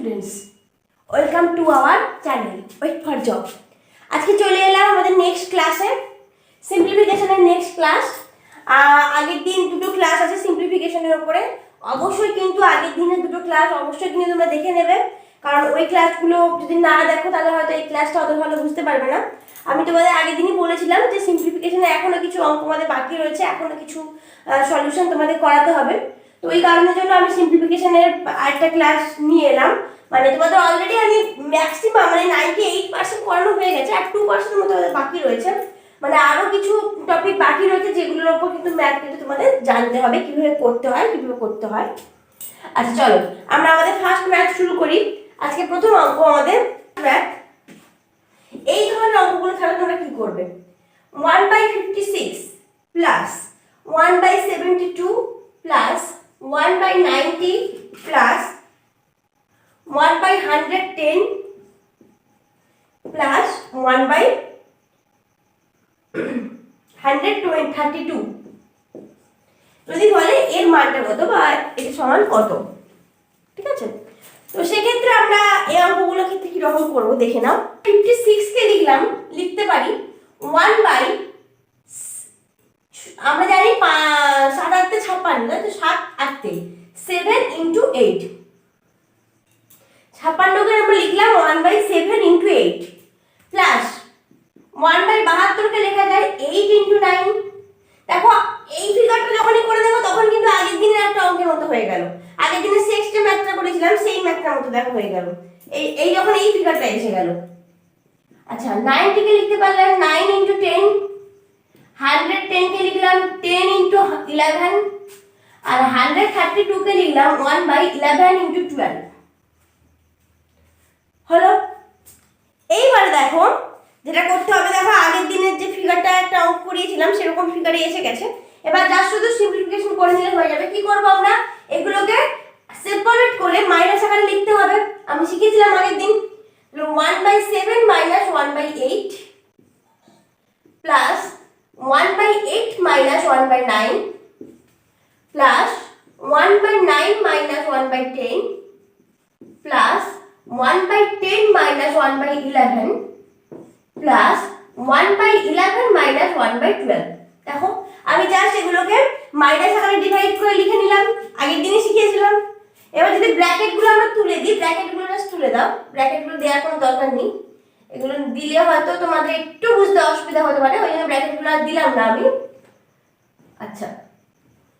Students welcome to our channel wait for job আজকে চলে এলাম আমাদের নেক্সট ক্লাসে সিম্পলিফিকেশনের নেক্সট ক্লাস আগের দিন দুটো ক্লাস আছে সিম্পলিফিকেশনের ওপরে অবশ্যই কিন্তু আগের দিনের দুটো ক্লাস অবশ্যই কিন্তু তোমরা দেখে নেবে। কারণ ওই ক্লাসগুলো যদি না দেখো, তাহলে হয়তো এই ক্লাসটা অত ভালো বুঝতে পারবে না। আমি তোমাদের আগের দিনই বলেছিলাম যে সিম্পলিফিকেশনে এখনও কিছু অঙ্ক আমাদের বাকি রয়েছে এখনও কিছু সলিউশন তোমাদের করাতে হবে। তো ওই কারণের জন্য আমি সিম্পলিফিকেশনের আরেকটা ক্লাস নিয়ে এলাম। মানে তোমাদের অলরেডি আমি ম্যাক্সিমাম মানে নাইনটি এইট পার্সেন্ট করানো হয়ে গেছে, আর টু পার্সেন্ট মতো বাকি রয়েছে। মানে আরও কিছু টপিক বাকি রয়েছে যেগুলোর ওপর কিন্তু ম্যাথ কিন্তু তোমাদের জানতে হবে, কীভাবে করতে হয়, কীভাবে করতে হয়। আচ্ছা চলো, আমরা আমাদের ফার্স্ট ম্যাথ শুরু করি। আজকে প্রথম অঙ্ক আমাদের ম্যাথ এই ধরনের অঙ্কগুলো তাহলে তোমরা কী করবে? One by fifty six plus one by seventy two plus one by ninety plus one by hundred ten plus one by hundred twenty thirty two যদি বলে এর মানটা কত বা এটা সমান কত? ঠিক আছে? তো সেক্ষেত্রে আমরা এই অঙ্কগুলো ক্ষেত্রে কীরকম করব? দেখে নাও। ফিফটি সিক্সকে লিখলাম, লিখতে পারি ওয়ান বাই আমরা জানি সাত আটতে ছাপ্পান্ন, তাই তো সাত আটতে। সেভেন ইন্টু এইট ছাপ্পান্নকে আমরা লিখলাম one by seven into eight plus one by বাহাত্তরকে লেখা যায় এইট ইন্টু নাইন দেখো, এই ফিগারটা যখনই করে দেবো, তখন কিন্তু আগের দিনের একটা অঙ্কের মতো হয়ে গেল। আগের দিনে সিক্সটা ম্যাথটা করেছিলাম সেই ম্যাথটার মতো দেখো হয়ে গেল। এই এই যখন এই ফিগারটা এসে গেল। আচ্ছা নাইনটিকে লিখতে পারলাম নাইন ইন্টু টেন হান্ড্রেড টেনকে লিখলাম টেন ইন্টু ইলেভেন আর হান্ড্রেড থার্টি টুকে লিখলাম one by eleven into twelve হলো, এইবারে দেখো, যেটা করতে হবে, দেখো, আগের দিনের যে ফিগারটা একটা অঙ্ক করিয়েছিলাম, সেরকম ফিগারে এসে গেছে। এবার যা শুধু সিম্পলিফিকেশন করে নিলে হয়ে যাবে। কি করব আমরা? এগুলোকে সেপারেট করে মাইনাস আকারে লিখতে হবে। আমি শিখেছিলাম আগের দিন one by seven minus one by eight plus one by eight minus one by nine plus one by nine minus one by ten plus one by ten minus one by eleven plus one by eleven minus one by twelve দেখো, আমি just এগুলোকে minus আকারে divide করে লিখে নিলাম, আগের দিনই শিখিয়েছিলাম। এবার যদি ব্র্যাকেটগুলো আমরা তুলে দিই ব্র্যাকেটগুলো জাস্ট তুলে দাও। ব্র্যাকেটগুলো দেওয়ার কোনো দরকার নেই। এগুলো দিলে হয়তো তোমাদের একটু বুঝতে অসুবিধা হতে পারে ওই জন্য ব্র্যাকেটগুলো আর দিলাম না আমি আচ্ছা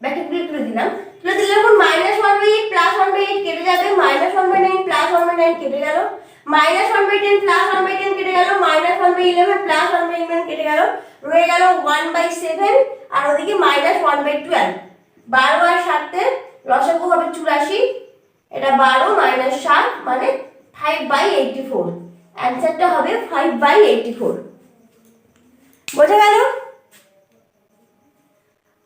ব্র্যাকেটগুলো তুলে দিলাম তুলে দিলে এখন minus one by eight plus one by eight কেটে যাবে minus one by nine plus one by nine কেটে গেল minus one by ten plus one by ten কেটে গেল minus one by eleven plus one by eleven কেটে গেল রয়ে গেল ওয়ান বাই সেভেন আর ওদিকে মাইনাস ওয়ান বাই টুয়েলভ বারো আর সাতে লসাগু হবে চুরাশি এটা বারো মাইনাস সাত মানে ফাইভ বাই এইটটি ফোর অ্যান্সারটা হবে ফাইভ বাই এইটটি ফোর বোঝা গেল?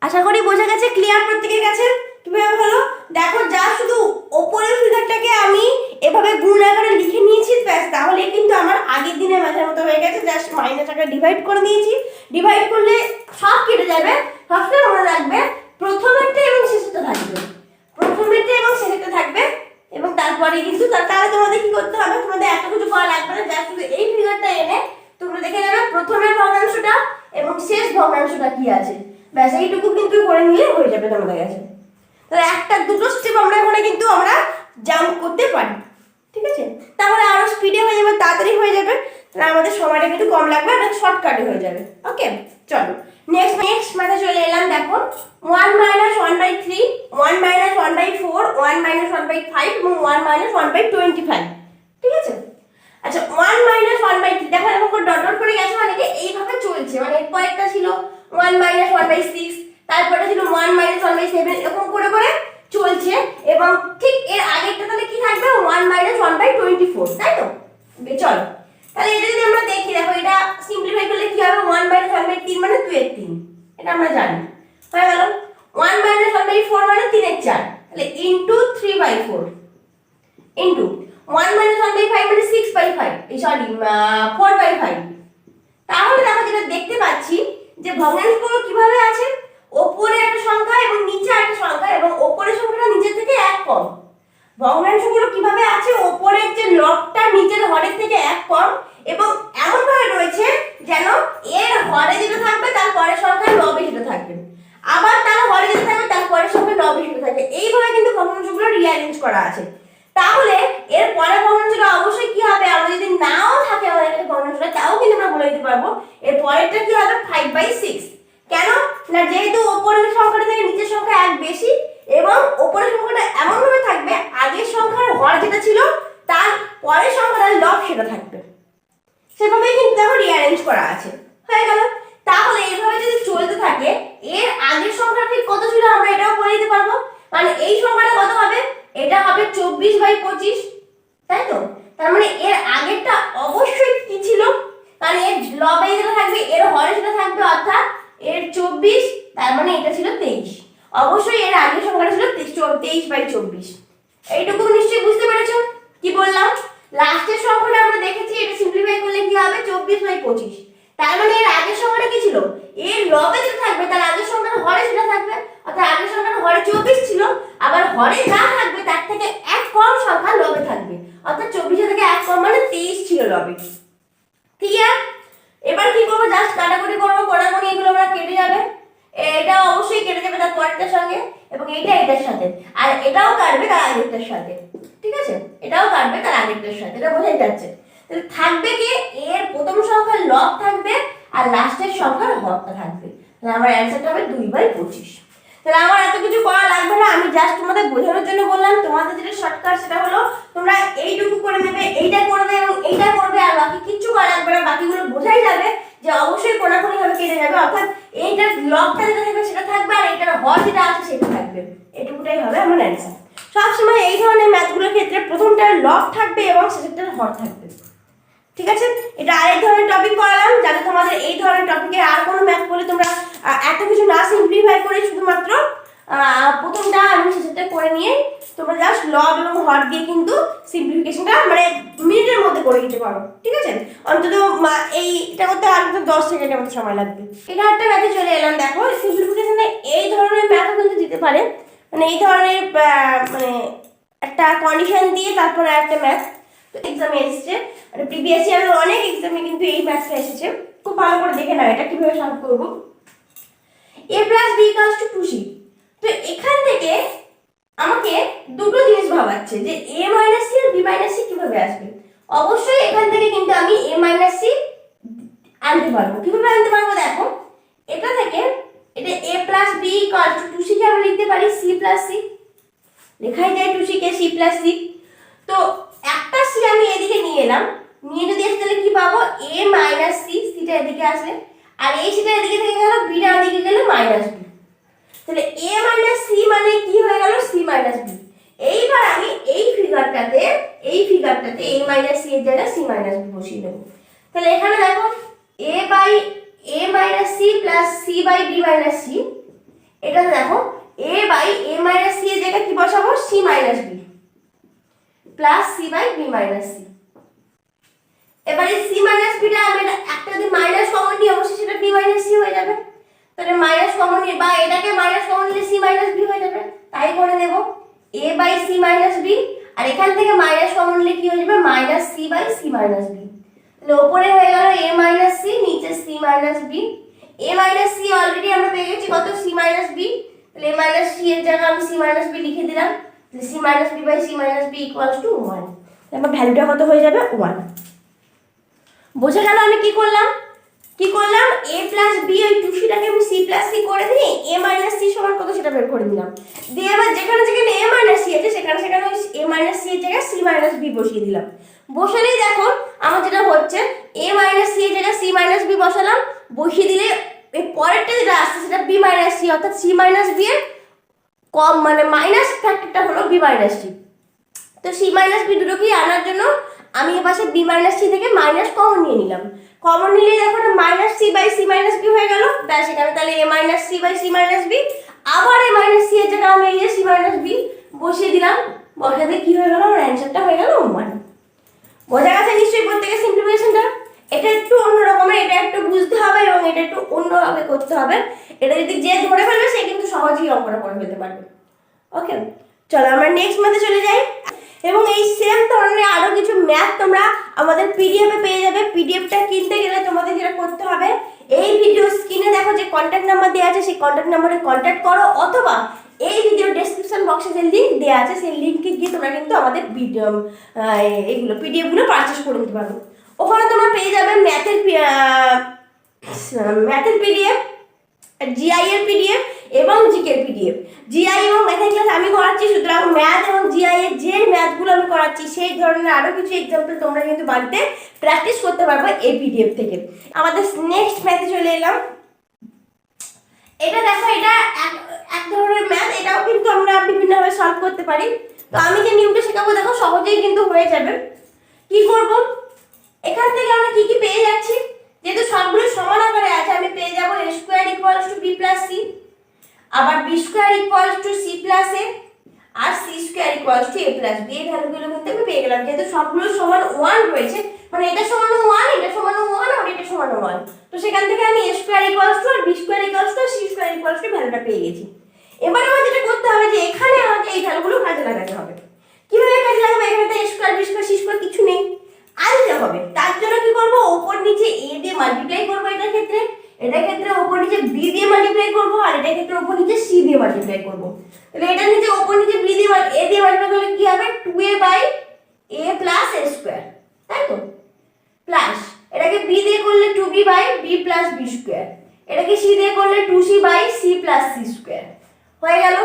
আশা করি বোঝা গেছে ক্লিয়ার প্রত্যেকের কাছে? কীভাবে হলো দেখো, যা শুধু ওপরের ফিগারটাকে আমি এভাবে গুণ আকারে লিখে নিয়েছি, ব্যাস, তাহলে কিন্তু আমার আগের দিনের ম্যাথের মতো হয়ে গেছে। জাস্ট মাইনাস আকারে ডিভাইড করে দিয়েছি। ডিভাইড করলে সব কেটে যাবে। সবসময় মনে রাখবে, প্রথমেরটা এবং শেষেরটা থাকবে। প্রথমেরটা এবং তারপরে কিন্তু তা- তাহলে তোমাদের কি করতে হবে? তোমাদের এত কিছু করা লাগবে না জাস্ট শুধু এই ফিগারটা এনে তোমরা দেখে নেবে প্রথমের ভগ্নাংশটা এবং শেষ ভগ্নাংশটা কি আছে। ব্যাস, এইটুকু কিন্তু করে নিলে হয়ে যাবে তোমাদের কাছে। তাহলে একটা, দুটো স্টেপ আমরা এখানে কিন্তু আমরা জাম্প করতে পারি। ঠিক আছে? তাহলে আরও স্পিডে হয়ে যাবে, তাড়াতাড়ি হয়ে যাবে। তাহলে আমাদের সময়টা কিন্তু কম লাগবে আর শর্টকাটে হয়ে যাবে। ওকে চলো। নেক্সট নেক্সট মাথা চলে এলাম দেখো one minus one by three one minus one by four one minus one by five এবং one minus one by twenty five ঠিক আছে? আচ্ছা ওয়ান মাইনাস ওয়ান বাই দেখো, এরকম করে ডট ডট করে গেছে মানে কি? এইভাবে চলছে। মানে এরপর একটা ছিল one minus one by six তারপরে ছিল one minus one by seven এরকম করে করে চলছে। এবং ঠিক এর আগেরটা তাহলে কি থাকবে? One minus one by twenty four তাই তো? চলো। তাহলে এটা যদি আমরা দেখি, দেখো, এটা সিম্পলিফাই করলে কি হবে? ওয়ান মাইনাস ওয়ান বাই তিন মানে দুই এর তিন। এটা আমরা জানি। হয়ে গেল। One minus one by four মানে তিনের চার। তাহলে into three by four into one minus one by five মানে সিক্স বাই ফাইভ এই সরি ফোর বাই ফাইভ তাহলে আমরা যেটা দেখতে পাচ্ছি যে ভগ্নাংশগুলো কীভাবে আছে? ওপরে একটা সংখ্যা এবং নিচে একটা সংখ্যা এবং ওপরের সংখ্যাটা নিচের থেকে এক কম। ভগ্নাংশগুলো কীভাবে আছে? ওপরের যে লকটা নিচের হরের থেকে এক কম এবং এমনভাবে রয়েছে যেন এর হরে যেটা থাকবে তার পরের সংখ্যার লবে সেটা থাকবে। আবার তারা হলে যেতে থাকবে তার পরের সঙ্গে টবে শুরু থাকবে এইভাবে কিন্তু পারফরমেন্সগুলো রিঅ্যারেঞ্জ করা আছে। তাহলে এর পরের পারফরমেন্সটা অবশ্যই কি হবে? আমরা যদি নাও থাকে আমাদের কাছে তাও কিন্তু আমরা বলে দিতে পারব। এর পরেরটা কি হবে? ফাইভ বাই এর আগেরটা অবশ্যই কি ছিল? কারণ এর লবে যেটা থাকবে, এর হরে যেটা থাকবে অর্থাৎ এর চব্বিশ, তার মানে এটা ছিল তেইশ। অবশ্যই এর আগের সংখ্যাটা ছিল তেইশ বাই চব্বিশ। এইটুকু নিশ্চয়ই বুঝতে পেরেছ? কি বললাম? লাস্টের সংখ্যাটা আমরা দেখেছি, এটা সিম্পলিফাই করলে কি হবে? চব্বিশ বাই পঁচিশ। তার মানে এর আগের সংখ্যাটা কি ছিল? এর লবে যেটা থাকবে, তার আগের সংখ্যাটা হরে সেটা থাকবে, অর্থাৎ আগের সংখ্যাটা হরে চব্বিশ ছিল, আবার হরে যা থাকবে, তার থেকে এক কম সংখ্যা লবে থাকবে। অর্থাৎ চব্বিশে থেকে এক কম মানে তেইশ ছিল লবে ক্লিয়ার এবার কি করব? জাস্ট কাটাকুটি করব কোনাকুনি এগুলো আমরা কেটে যাবে। এটা অবশ্যই কেটে যাবে তার পরেরটার সঙ্গে, এবং এটা এটার সাথে। আর এটাও কাটবে তার আগেরটার সাথে। ঠিক আছে? এটাও কাটবে তার আগেরটার সাথে। এটা বোঝাই যাচ্ছে। তাহলে থাকবে কি? এর প্রথম সংখ্যার লব থাকবে আর লাস্টের সংখ্যার হরটা থাকবে। আমার অ্যান্সারটা হবে দুই বাই পঁচিশ। তাহলে আমার এত কিছু করা লাগবে না, আমি জাস্ট তোমাদের বোঝানোর জন্য বললাম। তোমাদের যেটা শর্টকাট সেটা হলো, তোমরা এইটুকু করে নেবে, এইটা করবে এবং এইটা করবে, আর বাকি কিচ্ছু করা লাগবে না, বাকিগুলো বোঝাই যাবে যে অবশ্যই কোনাকুনি ভাবে কেটে যাবে, অর্থাৎ এইটার লকটা যেটা থাকবে সেটা থাকবে, আর এইটার হর যেটা আছে সেটা থাকবে। এটুকুটাই হবে আমার অ্যান্সার সবসময় এই ধরনের ম্যাথগুলোর ক্ষেত্রে প্রথমটার লক থাকবে এবং শেষেরটার হর থাকবে। ঠিক আছে? এটা আরেক ধরনের টপিক করালাম যাতে তোমাদের এই ধরনের টপিকে আর কোনো ম্যাথ করলে তোমরা এত কিছু না সিম্পলিফাই করে শুধুমাত্র প্রথমটা আমি শেষেরটা করে নিয়ে তোমরা জাস্ট লব এবং হর দিয়ে কিন্তু সিম্পলিফিকেশনটা মানে মিনিটের মধ্যে করে দিতে পারো, ঠিক আছে? অন্তত এইটা করতে আর দশ সেকেন্ডের মতো সময় লাগবে। এটা একটা ম্যাথে চলে এলাম, দেখো সিম্পলিফিকেশনে এই ধরনের ম্যাথও কিন্তু দিতে পারে। মানে এই ধরনের মানে একটা কন্ডিশন দিয়ে তারপরে একটা ম্যাথ এক্সামে এসেছে। মানে প্রিভিয়াস ইয়ারের অনেক এক্সামে কিন্তু এই ম্যাথটা এসেছে। খুব ভালো করে দেখে নাও এটা, কীভাবে সলভ করব। A plus B equals to two তো এখান থেকে আমাকে দুটো জিনিস ভাবাচ্ছে, যে এ মাইনাস সি আর বি মাইনাস সি কীভাবে আসবে? অবশ্যই এখান থেকে কিন্তু আমি এ মাইনাস সি আনতে পারব। কীভাবে আনতে পারব দেখো, এটা থেকে এটা A plus B equal to two সিকে আমরা লিখতে পারি সি প্লাস সি লেখাই যায় টু সিকে সি প্লাস সি তো সি আমি এদিকে নিয়ে এলাম। নিয়ে যদি আসে তাহলে কি পাবো? এ মাইনাস সি সিটা এদিকে আসলে। আর এই সিটা এদিকে থেকে গেল বিটা এদিকে গেলে মাইনাস বি তাহলে এ মাইনাস সি মানে কি হয়ে গেল? সি মাইনাস বি এইবার আমি এই ফিগারটাতে এই ফিগারটাতে এ মাইনাস সি এর জায়গায় সি মাইনাস বি বসিয়ে দেবো। তাহলে এখানে দেখো A by A minus C plus C by B minus C এটা দেখো A by A minus C এর জায়গায় কি বসাবো? C minus B plus C by B minus C. এবারে সি মাইনাস বিটা আমি এটা একটা যদি মাইনাস কমন নিই, অবশ্যই সেটা বি মাইনাস সি হয়ে যাবে। তাহলে মাইনাস কমন নিয়ে বা এটাকে মাইনাস কমন নিলে সি মাইনাস বি হয়ে যাবে। তাই করে দেব A by C minus B. আর এখান থেকে মাইনাস কমন নিলে কি হয়ে যাবে? Minus C by C minus B. তাহলে ওপরে হয়ে গেল এ মাইনাস সি, নিচে C minus B. A minus C already আমরা পেয়ে গেছি। কত? C minus B. তাহলে এ মাইনাস সি এর জায়গায় আমি সি মাইনাস বি লিখে দিলাম। C minus B by C minus B equals to one আমার ভ্যালুটা কত হয়ে যাবে? ওয়ান বোঝা গেল আমি কি করলাম? কি করলাম? এ প্লাস বি ওই টুসিটাকে আমি সি প্লাস সি করে দিই এ মাইনাস সি সমান কত সেটা বের করে দিলাম। দিয়ে এবার যেখানে যেখানে এ মাইনাস সি আছে সেখানে সেখানে ওই এ মাইনাস সি এর জায়গায় সি মাইনাস বি বসিয়ে দিলাম। বসালেই দেখো আমার যেটা হচ্ছে এ মাইনাস সি এর জায়গায় সি মাইনাস বি বসালাম বসিয়ে দিলে এই পরেরটা যেটা আসছে সেটা বি মাইনাস সি অর্থাৎ সি মাইনাস বি এর কম মানে মাইনাস ফ্যাক্টরটা হলো বি মাইনাস সি তো সি মাইনাস বি দুটোকেই আনার জন্য আমি এ পাশে বি মাইনাস সি থেকে মাইনাস কমন নিয়ে নিলাম। কমন নিলে দেখো না minus C by C minus B হয়ে গেল। ব্যাস, এখানে তাহলে A minus C by C minus B আবার এ মাইনাস সি এর জায়গায় আমি এই সি মাইনাস বি বসিয়ে দিলাম। বসাতে কি হয়ে গেল? আমার অ্যান্সারটা হয়ে গেল ওয়ান বোঝা গেছে নিশ্চয়ই প্রত্যেকের সিম্পলিফিকেশনটা এটা একটু অন্য রকমের, এটা একটু বুঝতে হবে এবং এটা একটু অন্যভাবে করতে হবে। এটা যদি যে ধরে ফেলবে অঙ্কটা করে ফেলতে পারবে। ওকে চলো আমরা নেক্সট ম্যাথে চলে যাই। এবং এই সেম ধরনের আরও কিছু ম্যাথ তোমরা আমাদের পিডিএফে পেয়ে যাবে। পিডিএফটা কিনতে গেলে তোমাদের যেটা করতে হবে, এই ভিডিও স্ক্রিনে দেখো যে কন্ট্যাক্ট নাম্বার দেওয়া আছে, সেই কন্ট্যাক্ট নাম্বারে কন্ট্যাক্ট করো, অথবা এই ভিডিও ডেসক্রিপশন বক্সে যে লিঙ্ক দেওয়া আছে, সেই লিঙ্কে গিয়ে তোমরা কিন্তু আমাদের ভিডিও এইগুলো পিডিএফগুলো পারচেস করে নিতে পারো। ওখানে তোমরা পেয়ে যাবে ম্যাথের ম্যাথের পিডিএফ জিআই পিডিএফ এবং জিকের পিডিএফ। জিআই এবং ম্যাথের ক্লাস আমি করাচ্ছি, সুতরাং ম্যাথ এবং জিআই এর যে ম্যাথগুলো আমি করাচ্ছি, সেই ধরনের আরও কিছু এক্সাম্পল তোমরা কিন্তু বাড়িতে প্র্যাকটিস করতে পারবে এই পিডিএফ থেকে। আমাদের নেক্সট ম্যাথে চলে এলাম। এটা দেখো, এটা এক ধরনের ম্যাথ এটাও কিন্তু আমরা বিভিন্নভাবে সলভ করতে পারি। তো আমি যে নিয়মটা শেখাবো, দেখো সহজেই কিন্তু হয়ে যাবে। কি করব? এখান থেকে আমরা কি কি পেয়ে যাচ্ছি? যেহেতু সবগুলো সমান আকারে আছে, আমি পেয়ে যাব A square equals to B plus C আবার B square equals to C plus A R C square equals to A plus B এই ভ্যালুগুলো কিন্তু আমি পেয়ে গেলাম। যেহেতু সবগুলো সমান ওয়ান রয়েছে মানে এটা সমান ওয়ান এটা সমান ওয়ান আর এটা সমান ওয়ান তো সেখান থেকে আমি A square equals to R B square equals to C square equals to ভ্যালুটা পেয়ে গেছি। এবার আমার যেটা করতে হবে যে এখানে আমাকে এই ভ্যালুগুলো কাজে লাগাতে হবে। কীভাবে কাজে লাগাবো? এখানে তো A square B square C square কিছু নেই। আনতে হবে। তার জন্য কি করব? ওপর নিচে এ দিয়ে মাল্টিপ্লাই করব এটার ক্ষেত্রে। এটার ক্ষেত্রে ওপর নিচে বি দিয়ে মাল্টিপ্লাই করব আর এটার ক্ষেত্রে ওপর নিচে সি দিয়ে মাল্টিপ্লাই করব। তাহলে এটার নিচে ওপর নিচে বি দিয়ে এ দিয়ে মাল্টিপ্লাই করলে কি হবে? Two A by A plus A square তাই তো? প্লাস এটাকে বি দিয়ে করলে two B by B plus B square এটাকে সি দিয়ে করলে two C by C plus C square হয়ে গেল।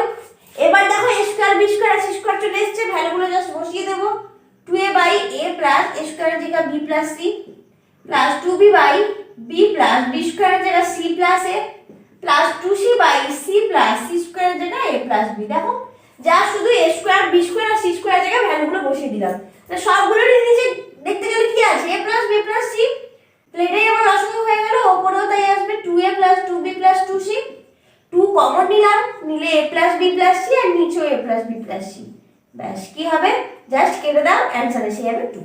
এবার দেখো এ স্কোয়ার বি স্কোয়ার আর সি স্কোয়ার চলে এসছে। ভ্যালুগুলো জাস্ট বসিয়ে দেবো। Two A by A plus A স্কোয়ারের জায়গা B plus C plus two B by B plus B স্কোয়ারের জায়গা C plus A plus two C by C plus C স্কোয়ারের জায়গা এ প্লাস বি দেখো, যা শুধু এ স্কোয়ার বি স্কোয়ার আর সি স্কোয়ারের জায়গায় ভ্যালুগুলো বসিয়ে দিলাম। তা সবগুলোরই নিচে দেখতে গেলে কি আছে? A plus B plus C তাহলে এটাই আমার লসাগু হয়ে গেল, ওপরেও তাই আসবে two A plus two B plus two C two common নিলাম, নিলে A plus B plus C আর নিচেও A plus B plus C ব্যাস, কি হবে? জাস্ট কেটে দাও অ্যান্সার এসে যাবে টু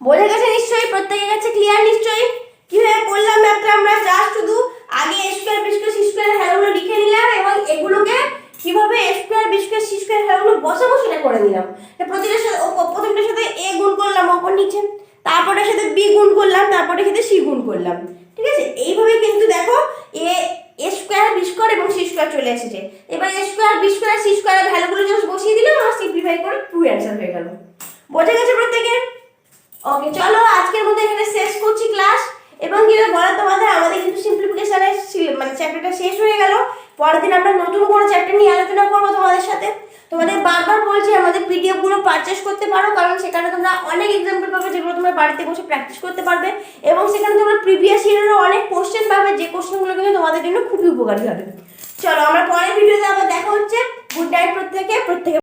বোঝা গেছে নিশ্চয়ই প্রত্যেকের কাছে ক্লিয়ার নিশ্চয়ই? কীভাবে করলাম ম্যাপটা? আমরা জাস্ট শুধু আগে A square B C square হ্যালোগুলো লিখে নিলাম এবং এগুলোকে কীভাবে A square B C square হ্যালোগুলো বসে বসে করে নিলাম। প্রতিটার সাথে প্রথমটার সাথে এ গুণ করলাম ওপর নিচে, তারপরের সাথে বি গুণ করলাম তারপরে সাথে সি গুণ করলাম। ঠিক আছে? এইভাবে কিন্তু দেখো এ এ স্কোয়ার বি এবং সি স্কোয়ার চলে এসেছে। এবার A square B square C স্কোয়ারের ভ্যালুগুলো জাস্ট বসিয়ে দিলাম আর সিম্পলিফাই করে টু অ্যান্সার হয়ে গেল। বোঝা গেছে প্রত্যেকের? ওকে চলো আজকের বলা তোমাদের আমাদের কিন্তু সিম্পলিফিকেশনের মানে চ্যাপ্টারটা শেষ হয়ে গেল। পরের দিন আমরা নতুন কোনো চ্যাপ্টার নিয়ে আলোচনা করব তোমাদের সাথে। তোমাদের বারবার বলছি, আমাদের পিডিএফগুলো পারচেস করতে পারো, কারণ সেখানে তোমরা অনেক এক্সাম্পল পাবে যেগুলো তোমরা বাড়িতে বসে প্র্যাকটিস করতে পারবে এবং সেখানে তোমরা প্রিভিয়াস ইয়ারেরও অনেক কোশ্চেন পাবে, যে কোশ্চেনগুলো কিন্তু তোমাদের জন্য খুবই উপকারী হবে। চলো আমরা পরের ভিডিওতে আবার দেখা হচ্ছে। গুড নাইট প্রত্যেকে প্রত্যেকে